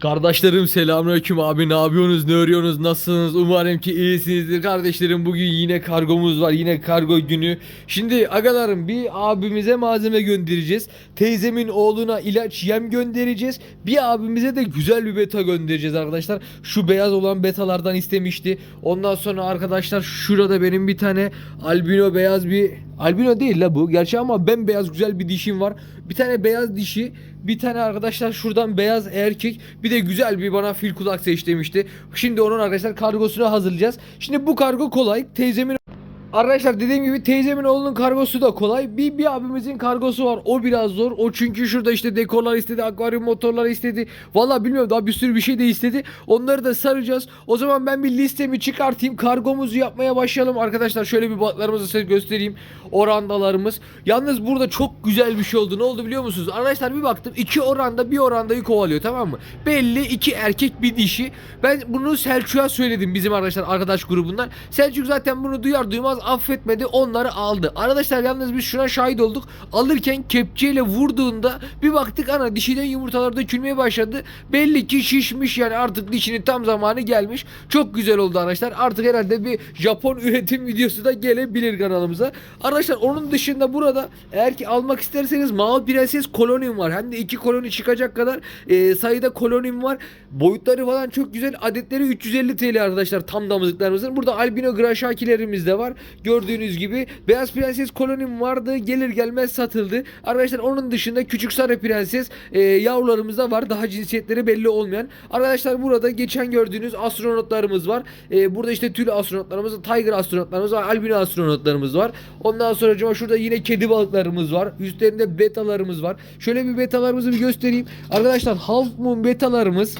Kardeşlerim selamünaleyküm abi. Ne yapıyorsunuz? Ne örüyorsunuz? Nasılsınız? Umarım ki iyisinizdir. Kardeşlerim bugün yine kargomuz var. Yine kargo günü. Şimdi agalarım bir abimize malzeme göndereceğiz. Teyzemin oğluna ilaç yem göndereceğiz. Bir abimize de güzel bir beta göndereceğiz arkadaşlar. Şu beyaz olan betalardan istemişti. Ondan sonra arkadaşlar şurada benim bir tane albino beyaz bir albino değil la bu. Gerçi ama bembeyaz güzel bir dişim var. Bir tane beyaz dişi bir tane arkadaşlar şuradan beyaz erkek bir de güzel bir bana fil kulak seç demişti. Şimdi onun arkadaşlar kargosunu hazırlayacağız. Şimdi bu kargo kolay. Teyzemin Arkadaşlar dediğim gibi teyzemin oğlunun kargosu da kolay. Bir, bir abimizin kargosu var. O biraz zor. O çünkü şurada işte dekorlar istedi, akvaryum motorları istedi. Valla bilmiyorum daha bir sürü bir şey de istedi. Onları da saracağız. O zaman ben bir listemi çıkartayım. Kargomuzu yapmaya başlayalım. Arkadaşlar şöyle bir balıklarımızı size göstereyim. Orandalarımız. Yalnız burada çok güzel bir şey oldu. Ne oldu biliyor musunuz? Arkadaşlar bir baktım. iki oranda bir orandayı kovalıyor tamam mı? Belli iki erkek bir dişi. Ben bunu Selçuk'a söyledim bizim arkadaşlar arkadaş grubundan. Selçuk zaten bunu duyar duymaz affetmedi onları aldı. Arkadaşlar yalnız biz şuna şahit olduk. Alırken kepçeyle vurduğunda bir baktık ana dişiden yumurtalar dökülmeye başladı. Belli ki şişmiş yani artık dişinin tam zamanı gelmiş. Çok güzel oldu arkadaşlar. Artık herhalde bir Japon üretim videosu da gelebilir kanalımıza. Arkadaşlar onun dışında burada eğer ki almak isterseniz Mavi Prenses kolonim var. Hem de iki koloni çıkacak kadar e, sayıda kolonim var. Boyutları falan çok güzel. Adetleri 350 TL arkadaşlar tam damızlıklarımızın. Burada albino graşakilerimiz de var. Gördüğünüz gibi beyaz prenses kolonim vardı. Gelir gelmez satıldı. Arkadaşlar onun dışında küçük sarı prenses e, yavrularımız da var. Daha cinsiyetleri belli olmayan. Arkadaşlar burada geçen gördüğünüz astronotlarımız var. E, burada işte tül astronotlarımız, tiger astronotlarımız var. Albino astronotlarımız var. Ondan sonra acaba şurada yine kedi balıklarımız var. Üstlerinde betalarımız var. Şöyle bir betalarımızı bir göstereyim. Arkadaşlar Half Moon betalarımız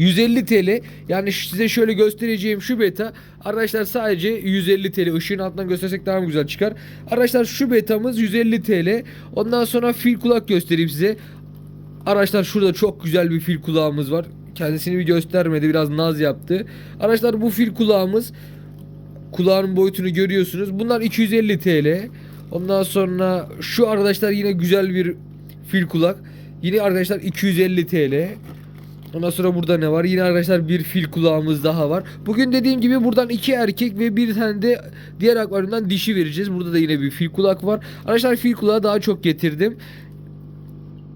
150 TL. Yani size şöyle göstereceğim şu beta arkadaşlar sadece 150 TL. Işığın altından göstersek daha mı güzel çıkar? Arkadaşlar şu betamız 150 TL. Ondan sonra fil kulak göstereyim size. Arkadaşlar şurada çok güzel bir fil kulağımız var. Kendisini bir göstermedi. Biraz naz yaptı. Arkadaşlar bu fil kulağımız kulağın boyutunu görüyorsunuz. Bunlar 250 TL. Ondan sonra şu arkadaşlar yine güzel bir fil kulak. Yine arkadaşlar 250 TL. Ondan sonra burada ne var? Yine arkadaşlar bir fil kulağımız daha var. Bugün dediğim gibi buradan iki erkek ve bir tane de diğer akvaryumdan dişi vereceğiz. Burada da yine bir fil kulak var. Arkadaşlar fil kulağı daha çok getirdim.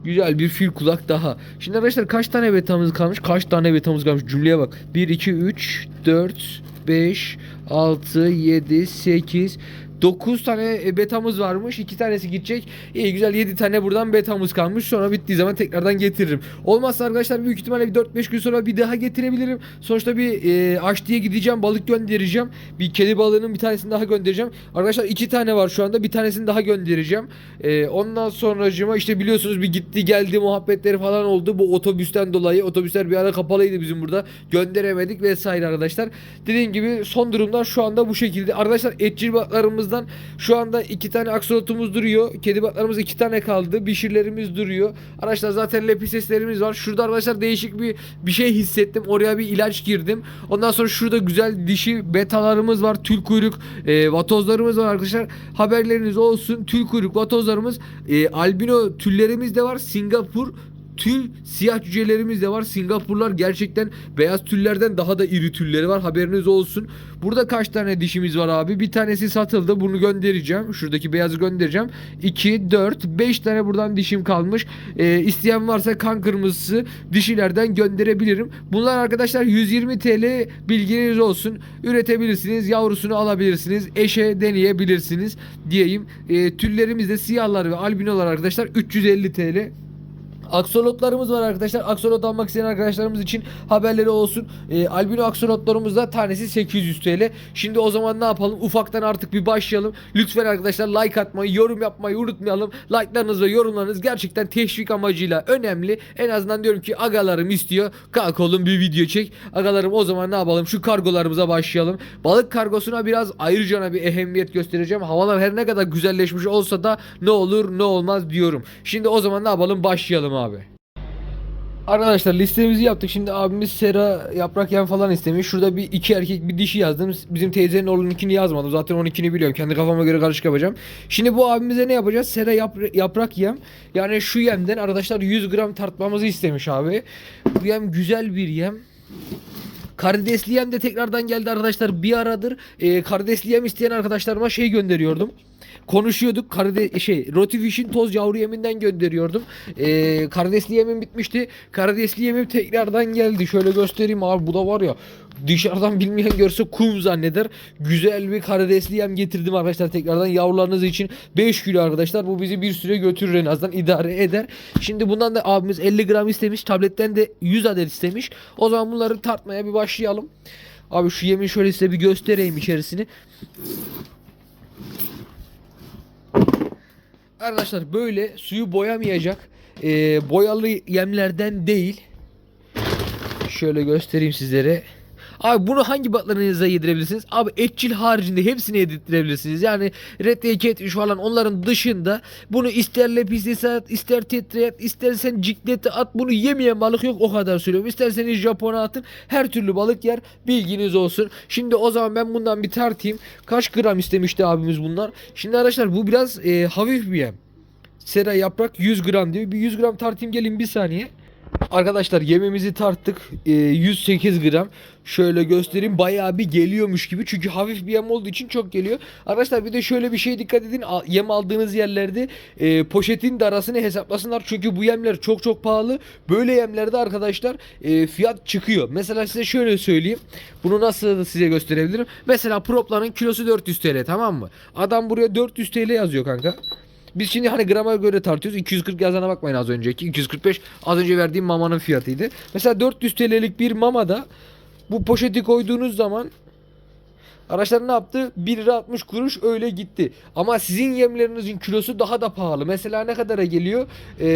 Güzel bir fil kulak daha. Şimdi arkadaşlar kaç tane betamız kalmış? Kaç tane betamız kalmış? Cümleye bak. 1, 2, 3, 4, 5, 6, 7, 8, 9 tane e, betamız varmış. 2 tanesi gidecek. İyi güzel 7 tane buradan betamız kalmış. Sonra bittiği zaman tekrardan getiririm. Olmazsa arkadaşlar büyük ihtimalle bir 4-5 gün sonra bir daha getirebilirim. Sonuçta bir e, Aşti'ye gideceğim. Balık göndereceğim. Bir kedi balığının bir tanesini daha göndereceğim. Arkadaşlar 2 tane var şu anda. Bir tanesini daha göndereceğim. E, ondan sonracıma işte biliyorsunuz bir gitti geldi muhabbetleri falan oldu. Bu otobüsten dolayı. Otobüsler bir ara kapalıydı bizim burada. Gönderemedik vesaire arkadaşlar. Dediğim gibi son durumlar şu anda bu şekilde. Arkadaşlar etçil balıklarımızdan şu anda iki tane aksolotumuz duruyor. Kedi balıklarımız iki tane kaldı. Bişirlerimiz duruyor. Arkadaşlar zaten lepiseslerimiz var. Şurada arkadaşlar değişik bir bir şey hissettim. Oraya bir ilaç girdim. Ondan sonra şurada güzel dişi betalarımız var. Tül kuyruk e, vatozlarımız var arkadaşlar. Haberleriniz olsun. Tül kuyruk vatozlarımız e, albino tüllerimiz de var. Singapur tül siyah cücelerimiz de var. Singapurlar gerçekten beyaz tüllerden daha da iri tülleri var. Haberiniz olsun. Burada kaç tane dişimiz var abi? Bir tanesi satıldı. Bunu göndereceğim. Şuradaki beyazı göndereceğim. 2, 4, 5 tane buradan dişim kalmış. Ee, isteyen varsa kan kırmızısı dişilerden gönderebilirim. Bunlar arkadaşlar 120 TL bilginiz olsun. Üretebilirsiniz. Yavrusunu alabilirsiniz. Eşe deneyebilirsiniz diyeyim. Ee, tüllerimiz de siyahlar ve albinolar arkadaşlar 350 TL. Aksolotlarımız var arkadaşlar. Aksolot almak isteyen arkadaşlarımız için haberleri olsun. Ee, albino aksolotlarımız da tanesi 800 TL. Şimdi o zaman ne yapalım? Ufaktan artık bir başlayalım. Lütfen arkadaşlar like atmayı, yorum yapmayı unutmayalım. Like'larınız ve yorumlarınız gerçekten teşvik amacıyla önemli. En azından diyorum ki agalarım istiyor. Kalk oğlum bir video çek. Agalarım o zaman ne yapalım? Şu kargolarımıza başlayalım. Balık kargosuna biraz ayrıca bir ehemmiyet göstereceğim. Havalar her ne kadar güzelleşmiş olsa da ne olur ne olmaz diyorum. Şimdi o zaman ne yapalım? Başlayalım abi. Arkadaşlar listemizi yaptık. Şimdi abimiz sera yaprak yem falan istemiş. Şurada bir iki erkek bir dişi yazdım. Bizim teyzenin oğlununkini yazmadım. Zaten onunkini biliyorum. Kendi kafama göre karışık yapacağım. Şimdi bu abimize ne yapacağız? Sera yap- yaprak yem. Yani şu yemden arkadaşlar 100 gram tartmamızı istemiş abi. Bu yem güzel bir yem. Karidesli yem de tekrardan geldi arkadaşlar. Bir aradır e, karidesli yem isteyen arkadaşlarıma şey gönderiyordum. Konuşuyorduk. Karide şey Rotifish'in toz yavru yeminden gönderiyordum. E, karidesli yemim bitmişti. Karidesli yemim tekrardan geldi. Şöyle göstereyim abi bu da var ya dışarıdan bilmeyen görse kum zanneder. Güzel bir karidesli yem getirdim arkadaşlar tekrardan yavrularınız için 5 kilo arkadaşlar. Bu bizi bir süre götürür en azından idare eder. Şimdi bundan da abimiz 50 gram istemiş. Tabletten de 100 adet istemiş. O zaman bunları tartmaya bir başlayalım. Abi şu yemin şöyle size bir göstereyim içerisini. Arkadaşlar böyle suyu boyamayacak e, boyalı yemlerden değil. Şöyle göstereyim sizlere. Abi bunu hangi batlarınıza yedirebilirsiniz? Abi etçil haricinde hepsini yedirtirebilirsiniz. Yani red catfish falan onların dışında bunu ister lepis at, ister tetrayat, istersen ciklete at. Bunu yemeyen balık yok o kadar söylüyorum. İsterseniz Japon'a atın. Her türlü balık yer. Bilginiz olsun. Şimdi o zaman ben bundan bir tartayım. Kaç gram istemişti abimiz bunlar? Şimdi arkadaşlar bu biraz e, hafif bir yem. Sera yaprak 100 gram diyor. Bir 100 gram tartayım gelin bir saniye. Arkadaşlar yemimizi tarttık. Ee, 108 gram. Şöyle göstereyim. Bayağı bir geliyormuş gibi. Çünkü hafif bir yem olduğu için çok geliyor. Arkadaşlar bir de şöyle bir şey dikkat edin. Yem aldığınız yerlerde e, poşetin de arasını hesaplasınlar. Çünkü bu yemler çok çok pahalı. Böyle yemlerde arkadaşlar e, fiyat çıkıyor. Mesela size şöyle söyleyeyim. Bunu nasıl size gösterebilirim? Mesela propların kilosu 400 TL tamam mı? Adam buraya 400 TL yazıyor kanka. Biz şimdi hani grama göre tartıyoruz. 240 yazana bakmayın az önceki. 245 az önce verdiğim mamanın fiyatıydı. Mesela 400 TL'lik bir mamada bu poşeti koyduğunuz zaman Araçlar ne yaptı? 1 lira 60 kuruş öyle gitti. Ama sizin yemlerinizin kilosu daha da pahalı. Mesela ne kadara geliyor? Ee,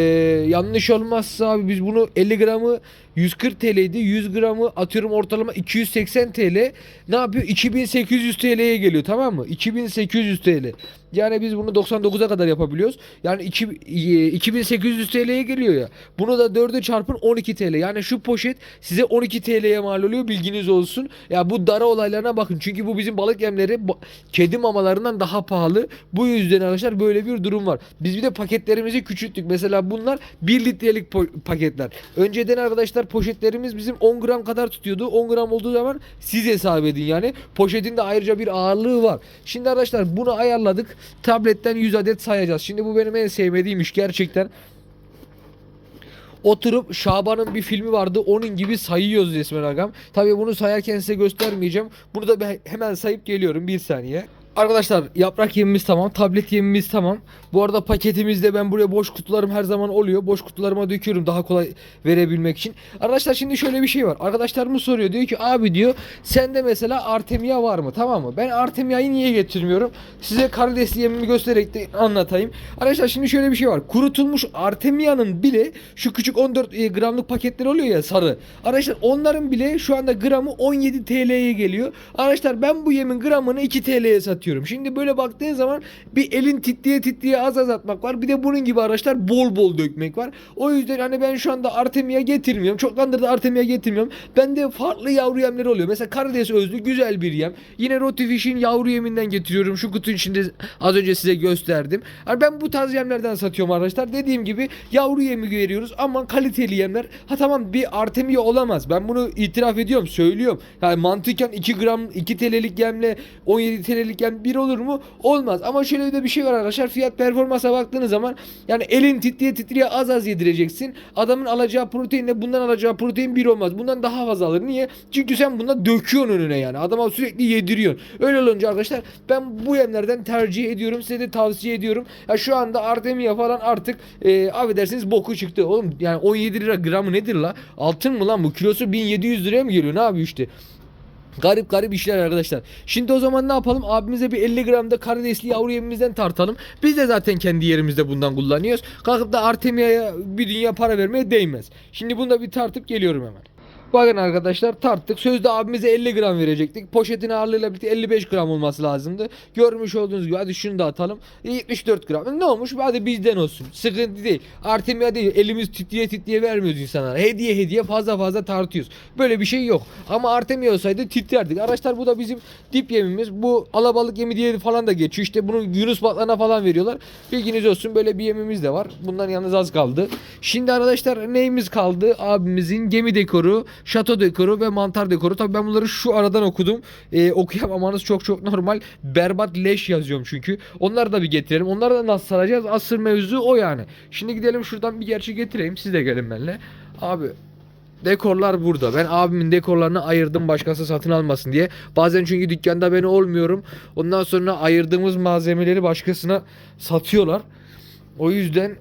yanlış olmazsa abi biz bunu 50 gramı 140 TL'ydi. 100 gramı atıyorum ortalama 280 TL. Ne yapıyor? 2800 TL'ye geliyor tamam mı? 2800 TL. Yani biz bunu 99'a kadar yapabiliyoruz. Yani iki, e, 2800 TL'ye geliyor ya. Bunu da 4'e çarpın 12 TL. Yani şu poşet size 12 TL'ye mal oluyor. Bilginiz olsun. Ya bu dara olaylarına bakın. Çünkü bu bizim balık yemleri kedi mamalarından daha pahalı. Bu yüzden arkadaşlar böyle bir durum var. Biz bir de paketlerimizi küçülttük. Mesela bunlar 1 litrelik paketler. Önceden arkadaşlar poşetlerimiz bizim 10 gram kadar tutuyordu. 10 gram olduğu zaman siz hesap edin yani. Poşetin de ayrıca bir ağırlığı var. Şimdi arkadaşlar bunu ayarladık. Tabletten 100 adet sayacağız. Şimdi bu benim en sevmediğim iş gerçekten. Oturup Şaban'ın bir filmi vardı. Onun gibi sayıyoruz resmen agam. Tabii bunu sayarken size göstermeyeceğim. Bunu da hemen sayıp geliyorum bir saniye. Arkadaşlar yaprak yemimiz tamam. Tablet yemimiz tamam. Bu arada paketimizde ben buraya boş kutularım her zaman oluyor. Boş kutularıma döküyorum daha kolay verebilmek için. Arkadaşlar şimdi şöyle bir şey var. Arkadaşlarımız soruyor. Diyor ki abi diyor sende mesela Artemia var mı? Tamam mı? Ben Artemia'yı niye getirmiyorum? Size karidesli yemimi göstererek de anlatayım. Arkadaşlar şimdi şöyle bir şey var. Kurutulmuş Artemia'nın bile şu küçük 14 e, gramlık paketler oluyor ya sarı. Arkadaşlar onların bile şu anda gramı 17 TL'ye geliyor. Arkadaşlar ben bu yemin gramını 2 TL'ye satıyorum. Şimdi böyle baktığın zaman bir elin titriye titriye az az atmak var. Bir de bunun gibi araçlar bol bol dökmek var. O yüzden hani ben şu anda Artemia getirmiyorum. Çoktandır da Artemia getirmiyorum. Bende farklı yavru yemleri oluyor. Mesela karides özlü güzel bir yem. Yine Rotifish'in yavru yeminden getiriyorum. Şu kutunun içinde az önce size gösterdim. Yani ben bu tarz yemlerden satıyorum arkadaşlar. Dediğim gibi yavru yemi veriyoruz ama kaliteli yemler. Ha tamam bir Artemia olamaz. Ben bunu itiraf ediyorum, söylüyorum. Yani mantıken 2 gram 2 TL'lik yemle 17 TL'lik yem bir olur mu? Olmaz. Ama şöyle de bir şey var arkadaşlar. Fiyat performansa baktığınız zaman yani elin titriye titriye az az yedireceksin. Adamın alacağı proteinle bundan alacağı protein bir olmaz. Bundan daha fazla alır. Niye? Çünkü sen bunda döküyorsun önüne yani. Adama sürekli yediriyorsun. Öyle olunca arkadaşlar ben bu yemlerden tercih ediyorum. Size de tavsiye ediyorum. Ya şu anda Artemia falan artık e, affedersiniz boku çıktı. Oğlum yani 17 lira gramı nedir la? Altın mı lan bu? Kilosu 1700 liraya mı geliyor? Ne yapıyor işte? Garip garip işler arkadaşlar. Şimdi o zaman ne yapalım? Abimize bir 50 gram da karidesli yavru yemimizden tartalım. Biz de zaten kendi yerimizde bundan kullanıyoruz. Kalkıp da Artemia'ya bir dünya para vermeye değmez. Şimdi bunu da bir tartıp geliyorum hemen. Bakın arkadaşlar tarttık. Sözde abimize 50 gram verecektik. Poşetin ağırlığıyla birlikte 55 gram olması lazımdı. Görmüş olduğunuz gibi hadi şunu da atalım. 74 gram. Ne olmuş? Hadi bizden olsun. Sıkıntı değil. Artemia değil. Elimiz titriye titriye vermiyoruz insanlara. Hediye hediye fazla fazla tartıyoruz. Böyle bir şey yok. Ama Artemia olsaydı titrerdik. Arkadaşlar bu da bizim dip yemimiz. Bu alabalık yemi diye falan da geçiyor. İşte bunu Yunus batlarına falan veriyorlar. Bilginiz olsun böyle bir yemimiz de var. Bundan yalnız az kaldı. Şimdi arkadaşlar neyimiz kaldı? Abimizin gemi dekoru, şato dekoru ve mantar dekoru. Tabii ben bunları şu aradan okudum. Ee, okuyamamanız çok çok normal. Berbat leş yazıyorum çünkü. Onları da bir getirelim. Onları da nasıl saracağız? Asıl mevzu o yani. Şimdi gidelim şuradan bir gerçi getireyim. Siz de gelin benimle. Abi Dekorlar burada. Ben abimin dekorlarını ayırdım başkası satın almasın diye. Bazen çünkü dükkanda ben olmuyorum. Ondan sonra ayırdığımız malzemeleri başkasına satıyorlar. O yüzden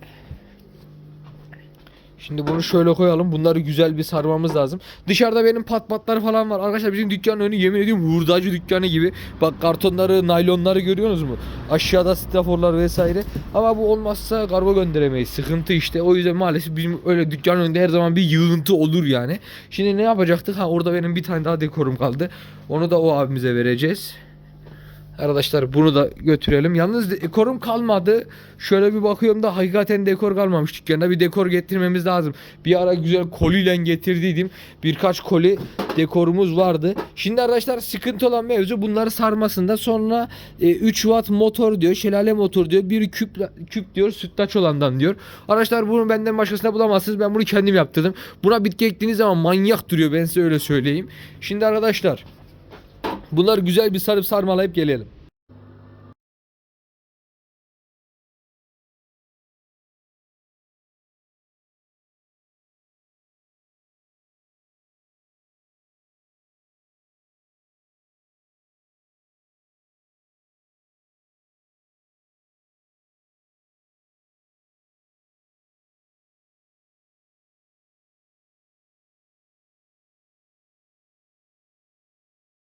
Şimdi bunu şöyle koyalım. Bunları güzel bir sarmamız lazım. Dışarıda benim pat patlar falan var. Arkadaşlar bizim dükkanın önü yemin ediyorum hurdacı dükkanı gibi. Bak kartonları, naylonları görüyorsunuz mu? Aşağıda straforlar vesaire. Ama bu olmazsa kargo gönderemeyiz. Sıkıntı işte. O yüzden maalesef bizim öyle dükkanın önünde her zaman bir yığıntı olur yani. Şimdi ne yapacaktık? Ha orada benim bir tane daha dekorum kaldı. Onu da o abimize vereceğiz. Arkadaşlar bunu da götürelim. Yalnız dekorum kalmadı. Şöyle bir bakıyorum da hakikaten dekor kalmamış dükkanda. Bir dekor getirmemiz lazım. Bir ara güzel koliyle getirdiydim. Birkaç koli dekorumuz vardı. Şimdi arkadaşlar sıkıntı olan mevzu bunları sarmasında. Sonra e, 3 watt motor diyor. Şelale motor diyor. Bir küp küp diyor. Sütlaç olandan diyor. Arkadaşlar bunu benden başkasına bulamazsınız. Ben bunu kendim yaptırdım. Buna bitki ektiğiniz zaman manyak duruyor. Ben size öyle söyleyeyim. Şimdi arkadaşlar Bunlar güzel bir sarıp sarmalayıp gelelim.